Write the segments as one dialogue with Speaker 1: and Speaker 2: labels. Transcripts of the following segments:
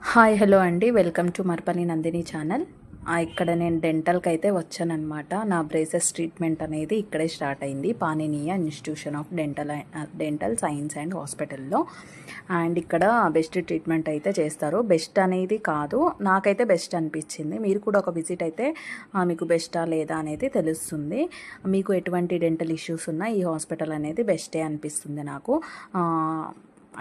Speaker 1: Hi hello అండి. Welcome to మర్పని Nandini channel. ఇక్కడ నేను డెంటల్కి అయితే వచ్చానమాట నా బ్రేసెస్ ట్రీట్మెంట్ అనేది ఇక్కడే స్టార్ట్ అయింది. Panineeya institution of dental dental science and హాస్పిటల్లో. అండ్ ఇక్కడ బెస్ట్ ట్రీట్మెంట్ అయితే చేస్తారు. బెస్ట్ అనేది కాదు నాకైతే బెస్ట్ అనిపించింది. మీరు కూడా ఒక విజిట్ అయితే మీకు బెస్టా లేదా అనేది తెలుస్తుంది. మీకు ఎటువంటి డెంటల్ ఇష్యూస్ ఉన్నా ఈ హాస్పిటల్ అనేది బెస్టే అనిపిస్తుంది నాకు.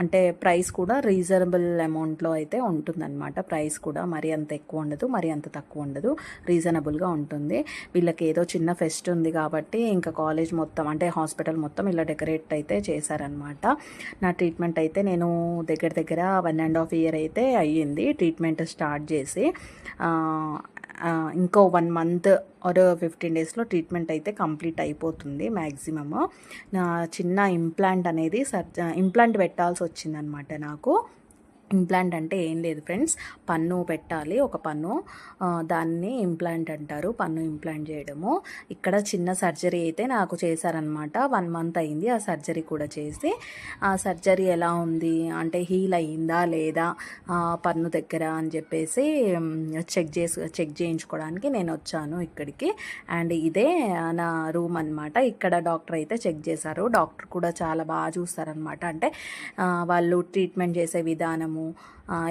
Speaker 1: అంటే ప్రైస్ కూడా రీజనబుల్ అమౌంట్లో అయితే ఉంటుందన్నమాట. ప్రైస్ కూడా మరి అంత ఎక్కువ ఉండదు మరి అంత తక్కువ ఉండదు. రీజనబుల్గా ఉంటుంది. వీళ్ళకి ఏదో చిన్న ఫెస్ట్ ఉంది కాబట్టి ఇంకా కాలేజ్ మొత్తం అంటే హాస్పిటల్ మొత్తం ఇలా డెకరేట్ అయితే చేశారనమాట నా ట్రీట్మెంట్ అయితే నేను దగ్గర దగ్గర వన్ అండ్ హాఫ్ ఇయర్ అయితే అయ్యింది. ట్రీట్మెంట్ స్టార్ట్ చేసి ఇంకో వన్ మంత్ ఆర్ ఫిఫ్టీన్ డేస్లో ట్రీట్మెంట్ అయితే కంప్లీట్ అయిపోతుంది మ్యాక్సిమమ్ నా చిన్న ఇంప్లాంట్ అనేది సర్జ ఇంప్లాంట్ పెట్టాల్సి వచ్చిందనమాట నాకు. ఇంప్లాంట్ అంటే ఏం లేదు ఫ్రెండ్స్ పన్ను పెట్టాలి ఒక పన్ను. దాన్ని ఇంప్లాంట్ అంటారు పన్ను ఇంప్లాంట్ చేయడము. ఇక్కడ చిన్న సర్జరీ అయితే నాకు చేశారనమాట వన్ మంత్ అయింది ఆ సర్జరీ కూడా చేసి. ఆ సర్జరీ ఎలా ఉంది? అంటే హీల్ అయ్యిందా లేదా? పన్ను దగ్గర అని చెప్పేసి చెక్ చేసి చెక్ చేయించుకోవడానికి నేను వచ్చాను ఇక్కడికి. అండ్ ఇదే నా రూమ్ అనమాట ఇక్కడ డాక్టర్ అయితే చెక్ చేశారు. డాక్టర్ కూడా చాలా బాగా చూస్తారనమాట అంటే వాళ్ళు ట్రీట్మెంట్ చేసే విధానము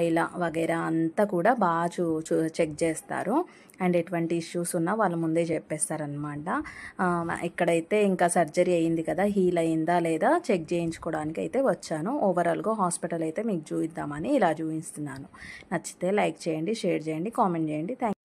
Speaker 1: ఇలా వగైరా అంతా కూడా బాగా చూ చూ చెక్ చేస్తారు. అండ్ ఎటువంటి ఇష్యూస్ ఉన్నా వాళ్ళు ముందే చెప్పేస్తారనమాట ఇక్కడైతే ఇంకా సర్జరీ అయింది కదా హీల్ అయిందా లేదా చెక్ చేయించుకోవడానికి అయితే వచ్చాను. ఓవరాల్గా హాస్పిటల్ అయితే మీకు చూపిద్దామని ఇలా చూపిస్తున్నాను. నచ్చితే లైక్ చేయండి షేర్ చేయండి కామెంట్ చేయండి. థ్యాంక్